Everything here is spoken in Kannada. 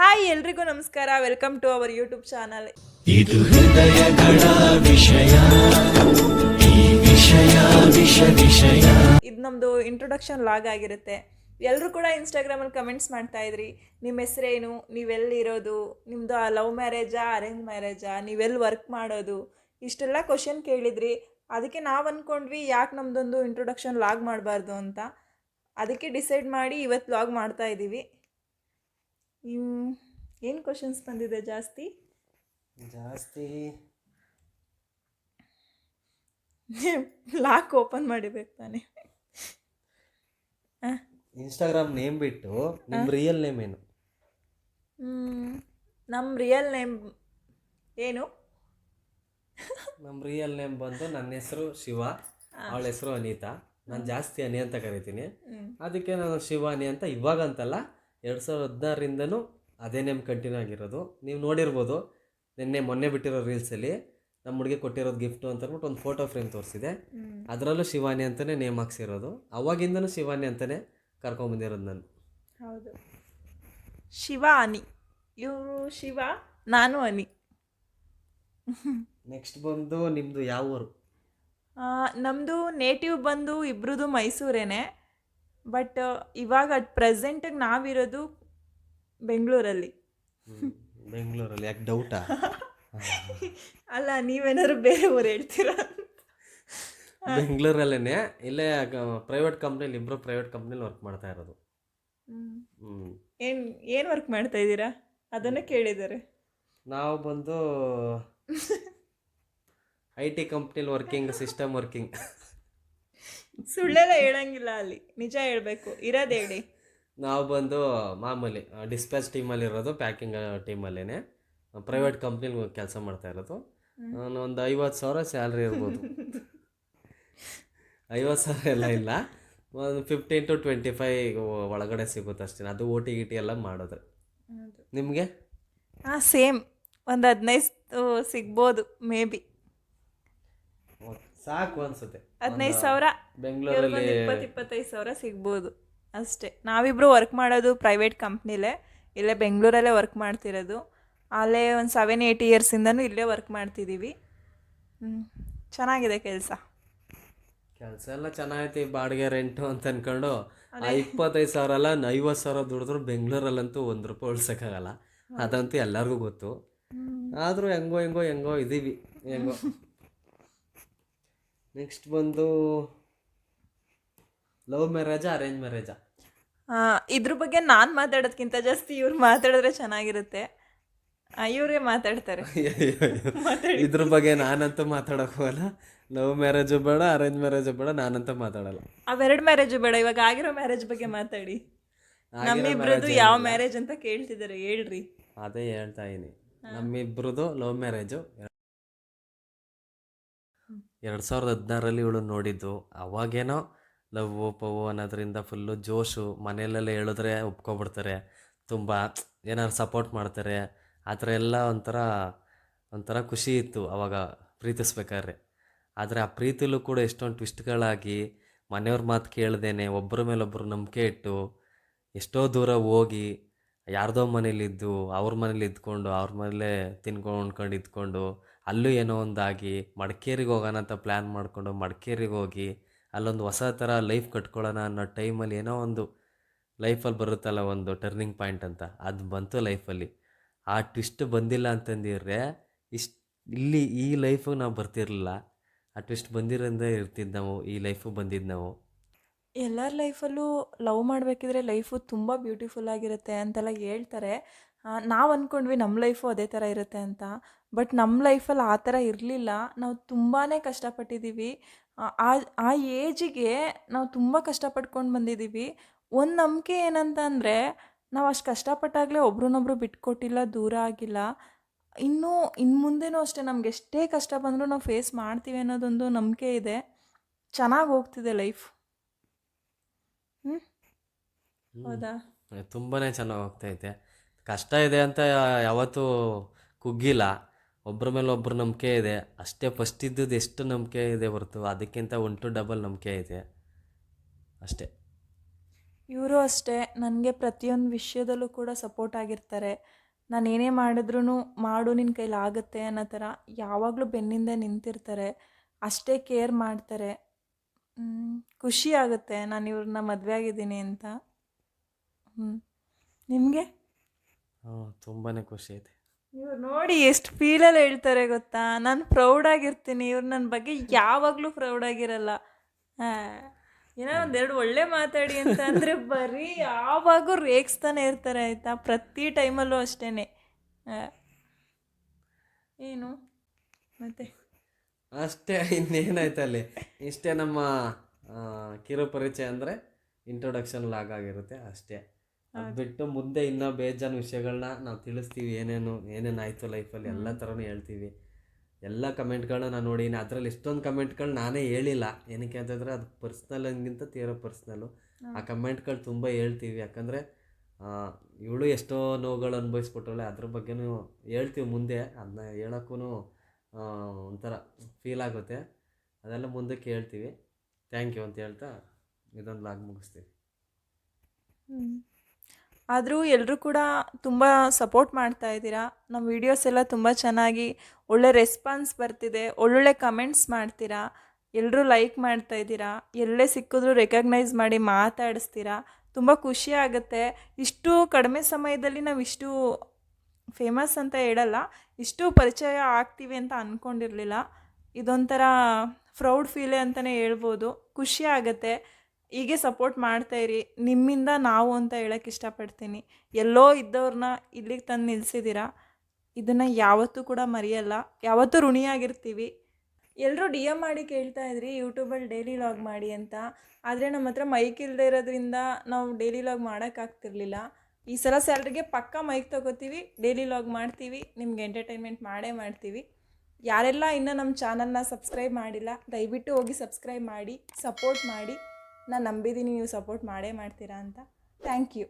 ಹಾಯ್ ಎಲ್ರಿಗೂ ನಮಸ್ಕಾರ. Welcome to our YouTube channel ಇದು ಹೃದಯಗಳ ವಿಷಯ. ಈ ವಿಷಯ ವಿಷ ವಿಷಯ. ಇದು ನಮ್ಮದು ಇಂಟ್ರೊಡಕ್ಷನ್ ಲಾಗ್ ಆಗಿರುತ್ತೆ. ಎಲ್ಲರೂ ಕೂಡ ಇನ್ಸ್ಟಾಗ್ರಾಮಲ್ಲಿ ಕಮೆಂಟ್ಸ್ ಮಾಡ್ತಾ ಇದ್ರಿ. ನಿಮ್ಮ ಹೆಸರೇನು? ನೀವೆಲ್ಲಿರೋದು? ನಿಮ್ಮದು ಲವ್ ಮ್ಯಾರೇಜಾ ಅರೇಂಜ್ ಮ್ಯಾರೇಜಾ ನೀವೆಲ್ಲಿ ವರ್ಕ್ ಮಾಡೋದು? ಇಷ್ಟೆಲ್ಲ ಕ್ವಶನ್ ಕೇಳಿದ್ರಿ. ಅದಕ್ಕೆ ನಾವು ಅಂದ್ಕೊಂಡ್ವಿ ಯಾಕೆ ನಮ್ಮದೊಂದು ಇಂಟ್ರೊಡಕ್ಷನ್ ಲಾಗ್ ಮಾಡಬಾರ್ದು ಅಂತ. ಅದಕ್ಕೆ ಡಿಸೈಡ್ ಮಾಡಿ ಇವತ್ತು ಲಾಗ್ ಮಾಡ್ತಾ ಇದ್ದೀವಿ ಏನು ಕ್ವಶನ್ಸ್ ಬಂದಿದೆ ಜಾಸ್ತಿ? ಜಾಸ್ತಿ. ಲಾಕ್ ಓಪನ್ ಮಾಡಿಬೇಕು ತಾನೆ. ಇನ್ಸ್ಟಾಗ್ರಾಮ್ ನೇಮ್ ಬಿಟ್ಟು ನಿಮ್ಮ ರಿಯಲ್ ನೇಮ್ ಏನು? ನಮ್ಮ ರಿಯಲ್ ನೇಮ್ ಏನು? ನಮ್ಮ ರಿಯಲ್ ನೇಮ್ ಬಂದು ನನ್ನ ಹೆಸರು ಶಿವ ಅವಳ ಹೆಸರು ಅನಿತಾ. ನಾನು ಜಾಸ್ತಿ ಅನಿ ಅಂತ ಕರಿತೀನಿ. ಅದಕ್ಕೆ ನಾನು ಶಿವಾನಿ ಅಂತ ಇವಾಗ ಅಂತಲ್ಲ ಎರಡು ಸಾವಿರದ ಹದಿನಾರರಿಂದನೂ ಅದೇ ನೇಮ್ ಕಂಟಿನ್ಯೂ ಆಗಿರೋದು. ನೀವು ನೋಡಿರ್ಬೋದು ನಿನ್ನೆ ಮೊನ್ನೆ ಬಿಟ್ಟಿರೋ ರೀಲ್ಸಲ್ಲಿ ನಮ್ಮ ಹುಡುಗಿ ಕೊಟ್ಟಿರೋದು ಗಿಫ್ಟು ಅಂತ ಅಂದ್ಬಿಟ್ಟು ಒಂದು ಫೋಟೋ ಫ್ರೇಮ್ ತೋರಿಸಿದೆ. ಅದರಲ್ಲೂ ಶಿವಾನಿ ಅಂತಲೇ ನೇಮ್ ಹಾಕ್ಸಿರೋದು. ಅವಾಗಿಂದನೂ ಶಿವಾನಿ ಅಂತಲೇ ಕರ್ಕೊಂಬಂದಿರೋದು ನಾನು. ಹೌದು. ಶಿವ ಅನಿ ಇವರು ಶಿವ ನಾನು ಅನಿ. ನೆಕ್ಸ್ಟ್ ಬಂದು ನಿಮ್ಮದು ಯಾವ ಊರು ನಮ್ಮದು ನೇಟಿವ್ ಬಂದು ಇಬ್ರದ್ದು ಮೈಸೂರೇನೆ. ಬಟ್ ಇವಾಗ ಅಟ್ ಪ್ರೆಸೆಂಟ್ ನಾವಿರೋದು ಬೆಂಗಳೂರಲ್ಲಿ. ಬೆಂಗಳೂರಲ್ಲಿ ಯಾಕೆ ಡೌಟಾ ಅಲ್ಲ ನೀವೇನಾದ್ರು ಬೇರೆ ಊರು ಹೇಳ್ತೀರಾ ಬೆಂಗಳೂರಲ್ಲೇ ಇಲ್ಲೇ ಪ್ರೈವೇಟ್ ಕಂಪ್ನಿಲಿ ಇಬ್ಬರು ಪ್ರೈವೇಟ್ ಕಂಪ್ನಿಲಿ ವರ್ಕ್ ಮಾಡ್ತಾ ಇರೋದು. ಏನು ಏನು ವರ್ಕ್ ಮಾಡ್ತಾ ಇದ್ದೀರಾ? ಅದನ್ನು ಕೇಳಿದ್ದಾರೆ. ನಾವು ಬಂದು ಐ ಟಿ ಕಂಪ್ನಿಲಿ ವರ್ಕಿಂಗ್ ಸಿಸ್ಟಮ್ ವರ್ಕಿಂಗ್ ಸುಳ್ಳೆಲ್ಲ ಹೇಳಂಗಿಲ್ಲ ಅಲ್ಲಿ. ನಿಜ ಹೇಳಬೇಕು. ಇರೋದು ಹೇಳಿ ನಾವು ಬಂದು ಮಾಮೂಲಿ ಡಿಸ್ಪ್ಯಾಚ್ ಟೀಮಲ್ಲಿ ಇರೋದು ಪ್ಯಾಕಿಂಗ್ ಟೀಮಲ್ಲೇ ಪ್ರೈವೇಟ್ ಕಂಪ್ನಿಲಿ ಕೆಲಸ ಮಾಡ್ತಾ ಇರೋದು. ನಾನು ಒಂದು ಐವತ್ತು ಸಾವಿರ ಸ್ಯಾಲ್ರಿ ಇರ್ಬೋದು. ಐವತ್ತು ಸಾವಿರ ಎಲ್ಲ ಇಲ್ಲ. ಒಂದು ಫಿಫ್ಟೀನ್ ಟು ಟ್ವೆಂಟಿ ಫೈವ್ ಒಳಗಡೆ ಸಿಗುತ್ತೆ ಅಷ್ಟೇ. ಅದು ಓ ಟಿ ಗಿಟಿ ಎಲ್ಲ ಮಾಡೋದು ನಿಮಗೆ? ಹಾಂ ಸೇಮ್ ಒಂದು ಹದಿನೈದು ಸಿಗ್ಬೋದು ಮೇ ಬಿ ಸಾಕು ಅನ್ಸುತ್ತೆ. ಹದಿನೈದು ಸಾವಿರ? ಬೆಂಗಳೂರಲ್ಲಿ ಇಪ್ಪತ್ತು ಇಪ್ಪತ್ತೈದು ಸಾವಿರ ಸಿಗ್ಬೋದು. ಅಷ್ಟೇ. ನಾವಿಬ್ರು ವರ್ಕ್ ಮಾಡೋದು ಪ್ರೈವೇಟ್ ಕಂಪ್ನಿಲೇ ಇಲ್ಲೇ ಬೆಂಗಳೂರಲ್ಲೇ ವರ್ಕ್ ಮಾಡ್ತಿರೋದು. ಅಲ್ಲೇ ಒಂದು ಸೆವೆನ್ ಏಯ್ಟ್ ಇಯರ್ಸಿಂದನೂ ಇಲ್ಲೇ ವರ್ಕ್ ಮಾಡ್ತಿದ್ದೀವಿ ಹ್ಞೂ ಚೆನ್ನಾಗಿದೆ ಕೆಲಸ. ಕೆಲಸ ಎಲ್ಲ ಚೆನ್ನಾಗೈತಿ ಬಾಡಿಗೆ ರೆಂಟು ಅಂತ ಅನ್ಕೊಂಡು. ಆ ಇಪ್ಪತ್ತೈದು ಸಾವಿರ ಅಲ್ಲ ಐವತ್ತು ಸಾವಿರ ದುಡಿದ್ರು ಬೆಂಗಳೂರಲ್ಲಂತೂ ಒಂದು ರೂಪಾಯಿ ಉಳ್ಸೋಕ್ಕಾಗಲ್ಲ. ಅದಂತೂ ಎಲ್ಲರಿಗೂ ಗೊತ್ತು. ಆದರೂ ಹೆಂಗೋ ಹೆಂಗೋ ಹೆಂಗೋ ಇದ್ದೀವಿ ಹೆಂಗೋ. ನೆಕ್ಸ್ಟ್ ಬಂದು ಲವ್ ಮ್ಯಾರೇಜ ಅರೇಂಜ್ ಮ್ಯಾರೇಜಾ ಇದ್ರ ಬಗ್ಗೆ ನಾನು ಮಾತಾಡೋದ್ಕಿಂತ ಜಾಸ್ತಿ ಇವ್ರು ಮಾತಾಡಿದ್ರೆ ಚೆನ್ನಾಗಿರುತ್ತೆ. ಇವರೇ ಮಾತಾಡ್ತಾರೆ. ಇದ್ರ ಬಗ್ಗೆ ನಾನಂತೂ ಮಾತಾಡೋಕೆ ಹೋಗಲ್ಲ. ಲವ್ ಮ್ಯಾರೇಜು ಬೇಡ ಅರೇಂಜ್ ಮ್ಯಾರೇಜು ಬೇಡ ನಾನಂತೂ ಮಾತಾಡಲ್ಲ. ಅವೆರಡು ಮ್ಯಾರೇಜು ಬೇಡ ಇವಾಗ ಆಗಿರೋ ಮ್ಯಾರೇಜ್ ಬಗ್ಗೆ ಮಾತಾಡಿ. ನಮ್ಮಿಬ್ರದ್ದು ಯಾವ ಮ್ಯಾರೇಜ್ ಅಂತ ಕೇಳ್ತಿದ್ದಾರೆ ಹೇಳ್ರಿ. ಅದೇ ಹೇಳ್ತಾ ಇದೀನಿ. ನಮ್ಮಿಬ್ರದ್ದು ಲವ್ ಮ್ಯಾರೇಜು ಎರಡು ಸಾವಿರದ ಹದಿನಾರರಲ್ಲಿ ಇವಳು ನೋಡಿದ್ದು, ಅವಾಗೇನೋ ಲವ್ ಪವ್ ಅನ್ನೋದ್ರಿಂದ ಫುಲ್ಲು ಜೋಶು ಮನೆಯಲ್ಲೆಲ್ಲ ಹೇಳಿದ್ರೆ ಒಪ್ಕೊಬಿಡ್ತಾರೆ. ತುಂಬ ಏನಾದ್ರು ಸಪೋರ್ಟ್ ಮಾಡ್ತಾರೆ. ಆ ಥರ ಎಲ್ಲ ಒಂಥರ ಒಂಥರ ಖುಷಿ ಇತ್ತು ಅವಾಗ ಪ್ರೀತಿಸ್ಬೇಕಾದ್ರೆ. ಆದರೆ ಆ ಪ್ರೀತಿಲೂ ಕೂಡ ಎಷ್ಟೊಂದು ಟ್ವಿಸ್ಟ್ಗಳಾಗಿ ಮನೆಯವ್ರ ಮಾತು ಕೇಳ್ದೇನೆ ಒಬ್ಬರ ಮೇಲೊಬ್ಬರು ನಂಬಿಕೆ ಇಟ್ಟು ಎಷ್ಟೋ ದೂರ ಹೋಗಿ ಯಾರ್ದೋ ಮನೇಲಿದ್ದು, ಅವ್ರ ಮನೇಲಿ ಇದ್ಕೊಂಡು, ಅವ್ರ ಮನೇಲೇ ತಿನ್ಕೊಂಡು ಉಣ್ಕೊಂಡು ಇದ್ಕೊಂಡು ಅಲ್ಲೂ ಏನೋ ಒಂದಾಗಿ ಮಡಿಕೇರಿಗೆ ಹೋಗೋಣ ಅಂತ ಪ್ಲ್ಯಾನ್ ಮಾಡಿಕೊಂಡು ಮಡಿಕೇರಿಗೆ ಹೋಗಿ ಅಲ್ಲೊಂದು ಹೊಸ ಥರ ಲೈಫ್ ಕಟ್ಕೊಳ್ಳೋಣ ಅನ್ನೋ ಟೈಮಲ್ಲಿ ಏನೋ ಒಂದು ಲೈಫಲ್ಲಿ ಬರುತ್ತಲ್ಲ ಒಂದು ಟರ್ನಿಂಗ್ ಪಾಯಿಂಟ್ ಅಂತ. ಅದು ಬಂತು ಲೈಫಲ್ಲಿ ಆ ಟ್ವಿಸ್ಟ್ ಬಂದಿಲ್ಲ ಅಂತಂದಿದ್ರೆ ಇಷ್ಟು ಇಲ್ಲಿ ಈ ಲೈಫಿಗೆ ನಾವು ಬರ್ತಿರಲಿಲ್ಲ. ಆ ಟ್ವಿಸ್ಟ್ ಬಂದಿರೋದ್ರಿಂದ ಇರ್ತಿದ್ದು ನಾವು, ಈ ಲೈಫು ಬಂದಿದ್ದು ನಾವು. ಎಲ್ಲರ ಲೈಫಲ್ಲೂ ಲವ್ ಮಾಡಬೇಕಿದ್ರೆ ಲೈಫು ತುಂಬ ಬ್ಯೂಟಿಫುಲ್ ಆಗಿರುತ್ತೆ ಅಂತೆಲ್ಲ ಹೇಳ್ತಾರೆ. ನಾವು ಅಂದ್ಕೊಂಡ್ವಿ ನಮ್ಮ ಲೈಫು ಅದೇ ಥರ ಇರುತ್ತೆ ಅಂತ. ಬಟ್ ನಮ್ಮ ಲೈಫಲ್ಲಿ ಆ ಥರ ಇರಲಿಲ್ಲ. ನಾವು ತುಂಬಾ ಕಷ್ಟಪಟ್ಟಿದ್ದೀವಿ ಆ- ಆ ಏಜಿಗೆ ನಾವು ತುಂಬ ಕಷ್ಟಪಟ್ಕೊಂಡು ಬಂದಿದ್ದೀವಿ ಒಂದು ನಂಬಿಕೆ ಏನಂತ ಅಂದರೆ ನಾವು ಅಷ್ಟು ಕಷ್ಟಪಟ್ಟಾಗಲೇ ಒಬ್ರನ್ನೊಬ್ರು ಬಿಟ್ಕೊಟ್ಟಿಲ್ಲ ದೂರ ಆಗಿಲ್ಲ. ಇನ್ನೂ ಇನ್ನು ಮುಂದೆನೂ ಅಷ್ಟೇ ನಮ್ಗೆ ಎಷ್ಟೇ ಕಷ್ಟ ಬಂದರೂ ನಾವು ಫೇಸ್ ಮಾಡ್ತೀವಿ ಅನ್ನೋದೊಂದು ನಂಬಿಕೆ ಇದೆ. ಚೆನ್ನಾಗಿ ಹೋಗ್ತಿದೆ ಲೈಫ್ ಹ್ಞೂ ಹೌದಾ? ತುಂಬಾ ಚೆನ್ನಾಗಿ ಹೋಗ್ತೈತೆ ಕಷ್ಟ ಇದೆ ಅಂತ ಯಾವತ್ತೂ ಕುಗ್ಗಿಲ್ಲ. ಒಬ್ಬರ ಮೇಲೆ ಒಬ್ಬರು ನಂಬಿಕೆ ಇದೆ. ಅಷ್ಟೇ ಫಸ್ಟ್ ಇದ್ದದ್ದು ಎಷ್ಟು ನಂಬಿಕೆ ಇದೆ ಹೊರತು ಅದಕ್ಕಿಂತ ಒನ್ ಟು ಡಬಲ್ ನಂಬಿಕೆ ಇದೆ. ಅಷ್ಟೇ. ಇವರು ಅಷ್ಟೇ. ನನಗೆ ಪ್ರತಿಯೊಂದು ವಿಷಯದಲ್ಲೂ ಕೂಡ ಸಪೋರ್ಟ್ ಆಗಿರ್ತಾರೆ. ನಾನು ಏನೇ ಮಾಡಿದ್ರೂ ಮಾಡು ನಿನ್ನ ಕೈಲಿ ಆಗುತ್ತೆ ಅನ್ನೋ ಥರ ಯಾವಾಗಲೂ ಬೆನ್ನಿಂದ ನಿಂತಿರ್ತಾರೆ. ಅಷ್ಟೇ ಕೇರ್ ಮಾಡ್ತಾರೆ. ಖುಷಿ ಆಗುತ್ತೆ. ನಾನು ಇವ್ರನ್ನ ಮದುವೆ ಆಗಿದ್ದೀನಿ ಅಂತ. ಹ್ಞೂ ನಿಮಗೆ? ತುಂಬಾ ಖುಷಿ ಐತೆ. ಇವ್ರು ನೋಡಿ ಎಷ್ಟು ಫೀಲಲ್ಲಿ ಹೇಳ್ತಾರೆ ಗೊತ್ತಾ? ನಾನು ಪ್ರೌಡಾಗಿರ್ತೀನಿ ಇವ್ರು ನನ್ನ ಬಗ್ಗೆ ಯಾವಾಗಲೂ ಪ್ರೌಡಾಗಿರಲ್ಲ ಏನೋ ಒಂದೆರಡು ಒಳ್ಳೆ ಮಾತಾಡಿ ಅಂತ ಅಂದರೆ ಬರೀ ಯಾವಾಗೂ ರೇಗಿಸ್ತಾನೆ ಇರ್ತಾರೆ ಆಯಿತಾ? ಪ್ರತಿ ಟೈಮಲ್ಲೂ ಅಷ್ಟೇ ಏನು? ಮತ್ತೆ? ಅಷ್ಟೇ ಇನ್ನೇನಾಯ್ತು ಅಲ್ಲಿ? ಇಷ್ಟೇ ನಮ್ಮ ಕಿರು ಪರಿಚಯ ಅಂದರೆ ಇಂಟ್ರೊಡಕ್ಷನ್ ಲಾಗ್ ಆಗಿರುತ್ತೆ ಅಷ್ಟೇ. ಅದು ಬಿಟ್ಟು ಮುಂದೆ ಇನ್ನೂ ಬೇಜಾನ್ ವಿಷಯಗಳನ್ನ ನಾವು ತಿಳಿಸ್ತೀವಿ ಏನೇನು ಏನೇನು ಆಯಿತು ಲೈಫಲ್ಲಿ ಎಲ್ಲ ಥರನೂ ಹೇಳ್ತೀವಿ. ಎಲ್ಲ ಕಮೆಂಟ್ಗಳನ್ನ ನಾನು ನೋಡೀನಿ ಅದರಲ್ಲಿ ಇಷ್ಟೊಂದು ಕಮೆಂಟ್ಗಳು ನಾನೇ ಹೇಳಿಲ್ಲ. ಏನಕ್ಕೆ ಅಂತಂದರೆ ಅದು ಪರ್ಸ್ನಲ್ ಹಂಗಿಂತ ತೀರೋ ಪರ್ಸ್ನಲ್ಲು. ಆ ಕಮೆಂಟ್ಗಳು ತುಂಬ ಹೇಳ್ತೀವಿ. ಯಾಕಂದರೆ ಇವಳು ಎಷ್ಟೋ ನೋವುಗಳು ಅನುಭವಿಸ್ಬಿಟ್ಟವಳೆ ಅದ್ರ ಬಗ್ಗೆನೂ ಹೇಳ್ತೀವಿ ಮುಂದೆ. ಅದನ್ನ ಹೇಳೋಕ್ಕೂ ಒಂಥರ ಫೀಲ್ ಆಗುತ್ತೆ. ಅದೆಲ್ಲ ಮುಂದಕ್ಕೆ ಹೇಳ್ತೀವಿ. ಥ್ಯಾಂಕ್ ಯು ಅಂತ ಹೇಳ್ತಾ ಇದೊಂದು ಲಾಗ್ ಮುಗಿಸ್ತೀವಿ. ಆದರೂ ಎಲ್ಲರೂ ಕೂಡ ತುಂಬ ಸಪೋರ್ಟ್ ಮಾಡ್ತಾ ಇದ್ದೀರಾ. ನಮ್ಮ ವೀಡಿಯೋಸ್ ಎಲ್ಲ ತುಂಬ ಚೆನ್ನಾಗಿ ಒಳ್ಳೆ ರೆಸ್ಪಾನ್ಸ್ ಬರ್ತಿದೆ. ಒಳ್ಳೊಳ್ಳೆ ಕಮೆಂಟ್ಸ್ ಮಾಡ್ತೀರಾ. ಎಲ್ಲರೂ ಲೈಕ್ ಮಾಡ್ತಾ ಇದ್ದೀರಾ. ಎಲ್ಲೇ ಸಿಕ್ಕಿದ್ರು ರೆಕಗ್ನೈಸ್ ಮಾಡಿ ಮಾತಾಡಿಸ್ತೀರಾ. ತುಂಬ ಖುಷಿ ಆಗುತ್ತೆ. ಇಷ್ಟು ಕಡಿಮೆ ಸಮಯದಲ್ಲಿ ನಾವು ಇಷ್ಟು ಫೇಮಸ್ ಅಂತ ಹೇಳಲ್ಲ. ಇಷ್ಟು ಪರಿಚಯ ಆಗ್ತೀವಿ ಅಂತ ಅಂದ್ಕೊಂಡಿರಲಿಲ್ಲ ಇದೊಂಥರ ಪ್ರೌಡ್ ಫೀಲೇ ಅಂತಲೇ ಹೇಳ್ಬೋದು. ಖುಷಿ ಆಗುತ್ತೆ. ಹೀಗೆ ಸಪೋರ್ಟ್ ಮಾಡ್ತಾ ಇರಿ. ನಿಮ್ಮಿಂದ ನಾವು ಅಂತ ಹೇಳಕ್ಕೆ ಇಷ್ಟಪಡ್ತೀನಿ. ಎಲ್ಲೋ ಇದ್ದವ್ರನ್ನ ಇಲ್ಲಿಗೆ ತಂದು ನಿಲ್ಲಿಸಿದ್ದೀರಾ ಇದನ್ನು ಯಾವತ್ತೂ ಕೂಡ ಮರೆಯಲ್ಲ. ಯಾವತ್ತೂ ಋಣಿಯಾಗಿರ್ತೀವಿ. ಎಲ್ಲರೂ ಡಿ ಎಂ ಮಾಡಿ ಕೇಳ್ತಾ ಇದ್ರಿ ಯೂಟ್ಯೂಬಲ್ಲಿ ಡೈಲಿ ಲಾಗ್ ಮಾಡಿ ಅಂತ. ಆದರೆ ನಮ್ಮ ಹತ್ರ ಮೈಕ್ ಇಲ್ಲದೆ ಇರೋದ್ರಿಂದ ನಾವು ಡೈಲಿ ಲಾಗ್ ಮಾಡೋಕ್ಕಾಗ್ತಿರ್ಲಿಲ್ಲ ಈ ಸಲ ಸ್ಯಾಲ್ರಿಗೆ ಪಕ್ಕ ಮೈಕ್ ತಗೋತೀವಿ ಡೈಲಿ ಲಾಗ್ ಮಾಡ್ತೀವಿ, ನಿಮ್ಗೆ ಎಂಟರ್ಟೈನ್ಮೆಂಟ್ ಮಾಡೇ ಮಾಡ್ತೀವಿ. ಯಾರೆಲ್ಲ ಇನ್ನೂ ನಮ್ಮ ಚಾನಲ್ನ ಸಬ್ಸ್ಕ್ರೈಬ್ ಮಾಡಿಲ್ಲ, ದಯವಿಟ್ಟು ಹೋಗಿ ಸಬ್ಸ್ಕ್ರೈಬ್ ಮಾಡಿ ಸಪೋರ್ಟ್ ಮಾಡಿ. ನಾನು ನಂಬಿದ್ದೀನಿ ನೀವು ಸಪೋರ್ಟ್ ಮಾಡೇ ಮಾಡ್ತೀರಾ ಅಂತ. Thank you.